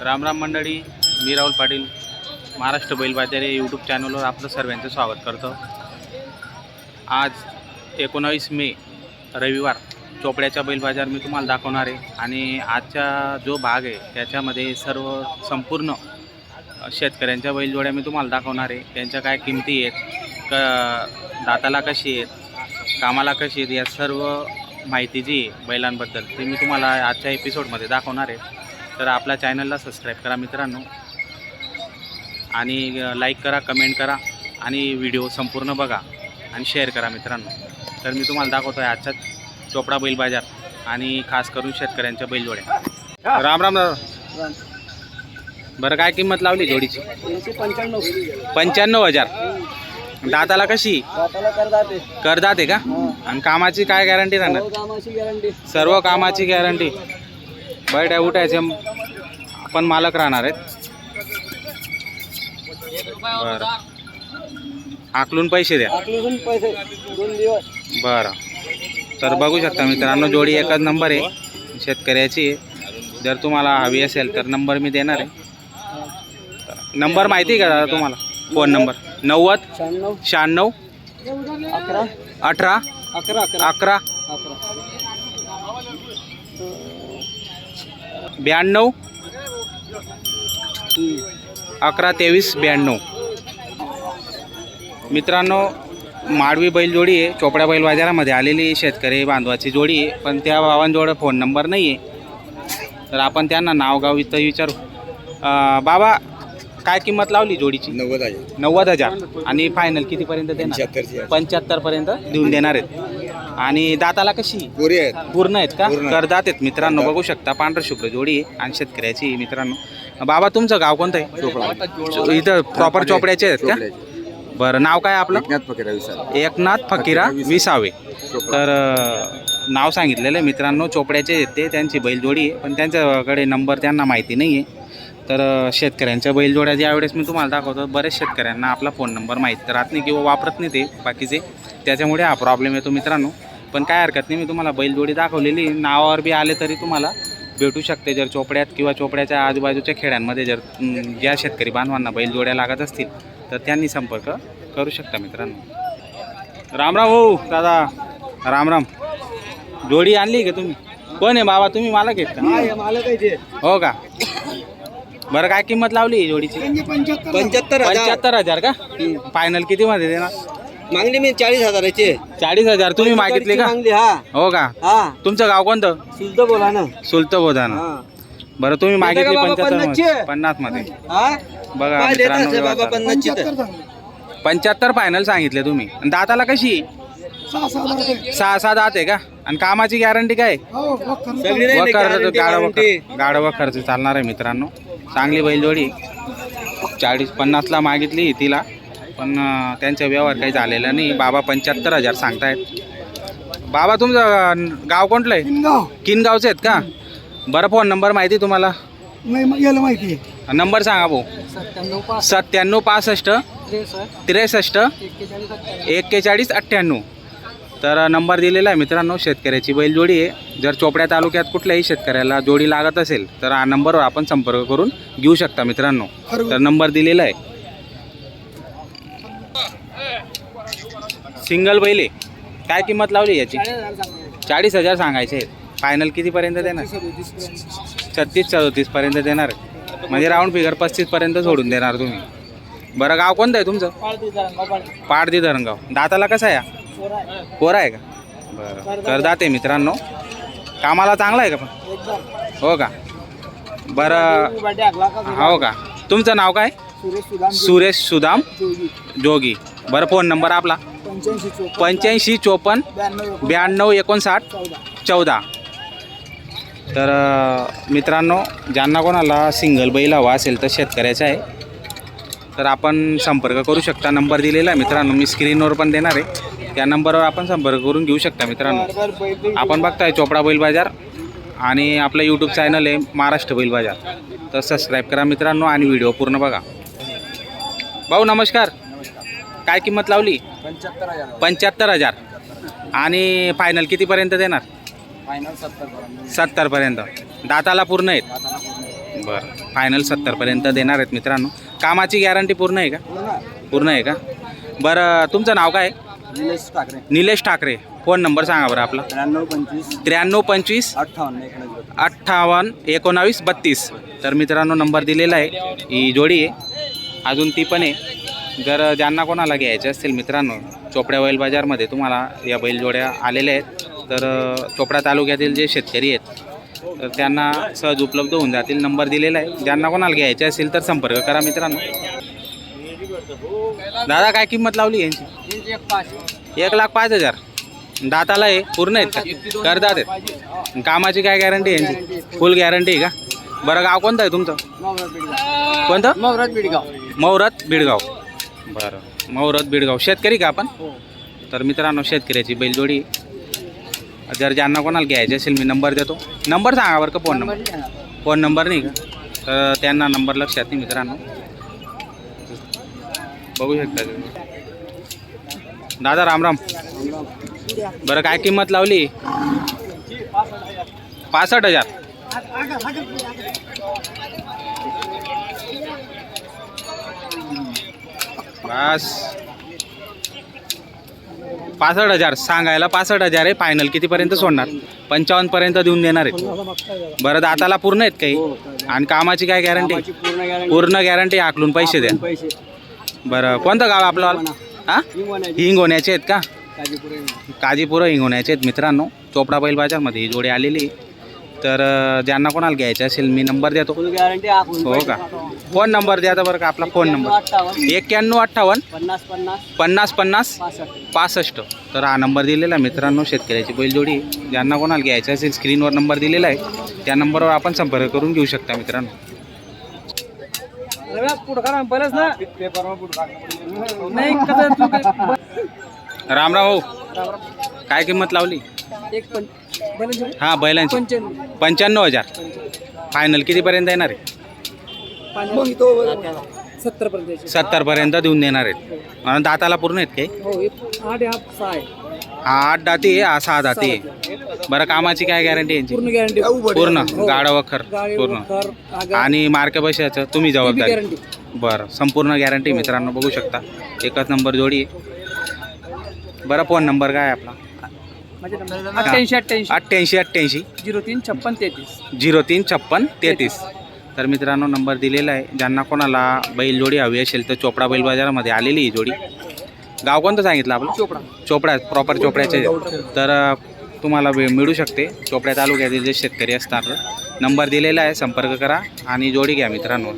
राम राम मंडळी मी राहुल पाटील महाराष्ट्र बैल बाजार या यूट्यूब चॅनलवर आपलं सर्वांचं स्वागत करतो. आज एकोणावीस मे रविवार चोपड्याचा बैल बाजार मी तुम्हाला दाखवणार आहे. आणि आजचा जो भाग आहे त्याच्यामध्ये सर्व संपूर्ण शेतकऱ्यांच्या बैलजोड्या मी तुम्हाला दाखवणार आहे. त्यांच्या काय किमती आहेत क दाताला कशी आहेत कामाला कशी आहेत या सर्व माहिती जी आहे बैलांबद्दल ती मी तुम्हाला आजच्या एपिसोडमध्ये दाखवणार आहे. तर आपल्या चॅनलला सबस्क्राईब करा मित्रांनो. आणि लाईक करा कमेंट करा. आणि व्हिडिओ संपूर्ण बघा आणि शेअर करा मित्रांनो. तर मी तुम्हाला दाखवतो आहे आजचा चोपडा बैल बाजार आणि खास करून शेतकऱ्यांच्या बैलजोड्या. राम राम दादा. बरं काय किंमत लावली जोडीची? पंच्याण्णव हजार. दाताला कशी. करदात का. आणि कामाची काय गॅरंटी राहणार? सर्व कामाची गॅरंटी बैठ्या उठायचे आपण मालक राहणार आहेत. बरं. आकलून पैसे द्या. आकलून पैसे दोन दिवस. बरं. तर बघू शकता मित्रांनो जोडी एकच नंबर आहे. शेतकऱ्याची आहे. जर तुम्हाला हवी असेल तर नंबर मी देणार आहे. नंबर माहिती आहे का दादा तुम्हाला? Phone number. नव्वद शहाण्णव शहाण्णव अकरा अठरा अकरा. अकरा. अकरा. ब्याण्णव. अकरा तेवीस ब्याण्णव. मित्रांनो माडवी बैलजोडी आहे. चोपड्या बैल बाजारामध्ये आलेली शेतकरी बांधवाची जोडी आहे. पण त्या भावांजवळ फोन नंबर नाही आहे. तर आपण त्यांना नाव गाव इथं विचारू. बाबा काय किंमत लावली जोडीची? नव्वद आहे नव्वद हजार. आणि फायनल कितीपर्यंत देणार. पंच्याहत्तरपर्यंत देऊन देणार आहेत. आणि दाताला कशी? पुरी आहेत. पूर्ण आहेत का? पूर्ण. करदात आहेत मित्रांनो. बघू शकता पांढर शुभ्र जोडी आहे आणि शेतकऱ्याची आहे मित्रांनो. बाबा तुमचं गाव कोणतं आहे? इथं प्रॉपर चोपड्याचे आहेत का? बरं नाव काय आपलं? एकनाथ फकीर विशाल एकनाथ फकीरा विसावे. तर अं, नाव सांगितलेलं आहे मित्रांनो. चोपड्याचे आहेत ते त्यांची बैलजोडी आहे. पण त्यांच्याकडे नंबर त्यांना माहिती नाही आहे तर शेतकऱ्यांच्या बैलजोड्या ज्यावेळेस मी तुम्हाला दाखवतो बरेच शेतकऱ्यांना आपला फोन नंबर माहीत राहत नाही किंवा वापरत नाही ते बाकीचे. त्याच्यामुळे हा प्रॉब्लेम येतो मित्रांनो. पण काय हरकत नाही मी तुम्हाला बैलजोडी दाखवलेली. नावावर बी आले तरी तुम्हाला भेटू शकते जर चोपड्यात किंवा चोपड्याच्या आजूबाजूच्या खेड्यांमध्ये जर ज्या शेतकरी बांधवांना बैलजोड्या लागत असतील तर त्यांनी संपर्क करू शकता मित्रांनो. राम राम हो दादा. राम राम. जोडी आणली का तुम्ही? कोण आहे बाबा? तुम्ही मला घेत का? मालक आहे ते. हो का? बरं काय किंमत लावली ही जोडीची? पंच्याहत्तर हजार. पंच्याहत्तर हजार का? फायनल किती मध्ये देणार? मागणी मी चाळीस हजाराचे. चाळीस हजार. तुम्ही मागितले का? मागली हा. हो का? हा. तुमचं गाव कोणतं? शुद्ध बोला ना सुलत बोधाना. हा. बरं तुम्ही मागितली बाबा पंच्याहत्तर पन्नासची? पन्नासमध्ये. हा? बघा काय देत मित्रांनो असले बाबा व्यवहार चालू. पन्नासची तर? पंच्याहत्तर फायनल सांगितले तुम्ही. आणि दाताला कशी? सहा सहा दात आहे. का? आणि कामाची गॅरंटी काय? सगळी नाही वखर guarantee, गाडा warranty. वखर गाडा वखरचं चालणार आहे मित्रांनो. चांगली बैलजोडी. चाळीस पन्नासला मागितली तिला. पण त्यांचा व्यवहार काही झालेला नाही. बाबा पंच्याहत्तर हजार सांगतायत. बाबा तुमचं गाव कोणतं आहे? किनगावचे आहेत का? बरं फोन नंबर माहिती तुम्हाला? नाही मग याला माहिती नंबर सांगा भाऊ. सत्त्याण्णव पासष्ट. त्रेसष्ट. एक्केचाळीस अठ्ठ्याण्णव. तर नंबर दिलेला आहे मित्रांनो शेतकऱ्याची बैलजोडी आहे. जर चोपड्या तालुक्यात कुठल्याही शेतकऱ्याला जोडी लागत असेल तर हा नंबरवर आपण संपर्क करून घेऊ शकता मित्रांनो. तर नंबर दिलेला आहे. सिंगल बैल आहे. काय किंमत लावली याची? चाळीस हजार सांगायचे आहेत. फायनल कितीपर्यंत देणार? छत्तीस सदोतीसपर्यंत देणार. म्हणजे राऊंड फिगर पस्तीसपर्यंत सोडून देणार तुम्ही. बरं गाव कोणतं आहे तुमचं? पाडदी धरणगाव. दाताला कसं आहे? कोरा आहे का? बरं. करदात आहे मित्रांनो. कामाला चांगला आहे का पण? हो का? बरं. हो का? तुमचं नाव काय? सुरेश सुदाम जोगी. बरं फोन नंबर आपला? पंच्याऐंशी चोपन्न ब्याण्णव एकोणसाठ चौदा. तर मित्रांनो ज्यांना कोणाला सिंगल बैल हवा असेल तर शेतकऱ्याचा आहे. तर आपण संपर्क करू शकता. नंबर दिलेला आहे मित्रांनो. मी स्क्रीनवर पण देणार आहे. त्या नंबरवर आपण संपर्क करून घेऊ शकता मित्रांनो. आपण बघताय चोपडा बैल बाजार आणि आपलं यूट्यूब चॅनल आहे महाराष्ट्र बैल बाजार. तर सबस्क्राईब करा मित्रांनो आणि व्हिडिओ पूर्ण बघा. भाऊ नमस्कार. काय किंमत लावली? पंच्याहत्तर हजार. पंच्याहत्तर हजार आणि फायनल कितीपर्यंत देणार? फायनल सत्तर पर्यंत सत्तरपर्यंत. दाताला पूर्ण आहेत. बरं. फायनल सत्तरपर्यंत देणार आहेत मित्रांनो. कामाची गॅरंटी पूर्ण आहे का? पूर्ण आहे. का? बरं तुमचं नाव काय? निलेश ठाकरे. निलेश ठाकरे. फोन नंबर सांगा बरं आपला. त्र्याण्णव पंचवीस. त्र्याण्णव पंचवीस. अठ्ठावन्न एकोणीस अठ्ठावन्न एकोणावीस बत्तीस. तर मित्रांनो नंबर दिलेला आहे. ही जोडी आहे. अजून ती पण आहे. जर ज्यांना कोणाला घ्यायचे असतील मित्रांनो चोपड्या बैल बाजारमध्ये तुम्हाला या बैलजोड्या आलेल्या आहेत. तर चोपडा तालुक्यातील जे शेतकरी आहेत तर त्यांना सहज उपलब्ध होऊन जातील. नंबर दिलेला आहे. ज्यांना कोणाला घ्यायचे असेल तर संपर्क करा मित्रांनो. दादा काय किंमत लावली यांची? एक लाख पाच हजार. दाताला आहे पूर्ण आहेत का? करतात आहेत कामाची काय गॅरंटी आहे यांची? फुल गॅरंटी आहे का? बरं गाव कोणतं आहे तुमचं? कोणतं? मौरत बिडगाव मौरत बिडगाव. बरं. मौरत बिडगाव. शेतकरी का आपण? तर मित्रांनो शेतकऱ्याची बैलजोडी जर ज्यांना कोणाला घ्यायचे असेल मी नंबर देतो. नंबर सांगा बरं का फोन नंबर फोन नंबर नाही का? तर त्यांना नंबर लक्षात नाही मित्रांनो. बघू शकता तुम्ही. दादा रामराम बरं काय किंमत लावली? पासष्ट हजार. बस. पासष्ट हजार. सांगायला पासष्ट हजार आहे. फायनल कितीपर्यंत सोडणार? पंचावन्नपर्यंत देऊन देणार आहेत. बरं दाताला पूर्ण आहेत काही? आणि कामाची काय गॅरंटी पूर्ण गॅरंटी आकलून पैसे द्या. बरं कोणतं गाव आपलं? हां? हिंगोण्याचे. आहेत का? काजीपुरं. हिंगोण्याचे आहेत मित्रांनो. चोपडा बैल बाजारमध्ये ही जोडी आलेली आहे. तर ज्यांना कोणाला घ्यायचे असेल मी नंबर देतो. हो का? फोन नंबर द्या तर बरं का आपला फोन नंबर. एक्क्याण्णव अठ्ठावन्न. पन्नास पन्नास. पासष्ट. तर हा नंबर दिलेला आहे मित्रांनो शेतकऱ्याची बैलजोडी. ज्यांना कोणाला घ्यायचं असेल स्क्रीनवर नंबर दिलेला आहे. त्या नंबरवर आपण संपर्क करून घेऊ शकता मित्रांनो. कसं रामराम भाऊ काय किंमत लावली? एक पण बैलांची? हां बैलांची. पंच्याण्णव. पंच्याण्णव हजार. फायनल कितीपर्यंत येणार आहे? मग तो सत्तर पर्यंत सत्तरपर्यंत देऊन देणार आहेत. आणि दाताला पूर्ण आहेत काही हो एक आठ हा सहा आहे. हा आठ दाती आहे हा सहा दाती आहे. बरं कामाची काय गॅरंटी यांची? पूर्ण गॅरंटी पूर्ण गाडा वखर पूर्ण. आणि मार्के पैशाचं तुम्ही जबाबदारी. गॅरंटी बरं संपूर्ण गॅरंटी मित्रांनो बघू शकता. एकच नंबर जोडी आहे. बरं फोन नंबर काय आहे आपला? अठ्ठ्याऐंशी अठ्ठ्याऐंशी. अठ्ठ्याऐंशी अठ्ठ्याऐंशी. झिरो तीन छप्पन तेहतीस. झिरो तीन छप्पन तेहतीस. तर मित्रांनो नंबर दिलेला आहे. ज्यांना कोणाला बैल जोडी हवी असेल तर चोपडा बैल बाजारामध्ये आलेली ही जोडी. गाव कोणतं सांगितलं आपलं? चोपडा. चोपडा प्रॉपर चोपड्याचे. तर तुम्हाला वेळ मिळू शकते. चोपड्या तालुक्यातील जे शेतकरी असतात नंबर दिलेला आहे. संपर्क करा आणि जोडी घ्या मित्रांनो.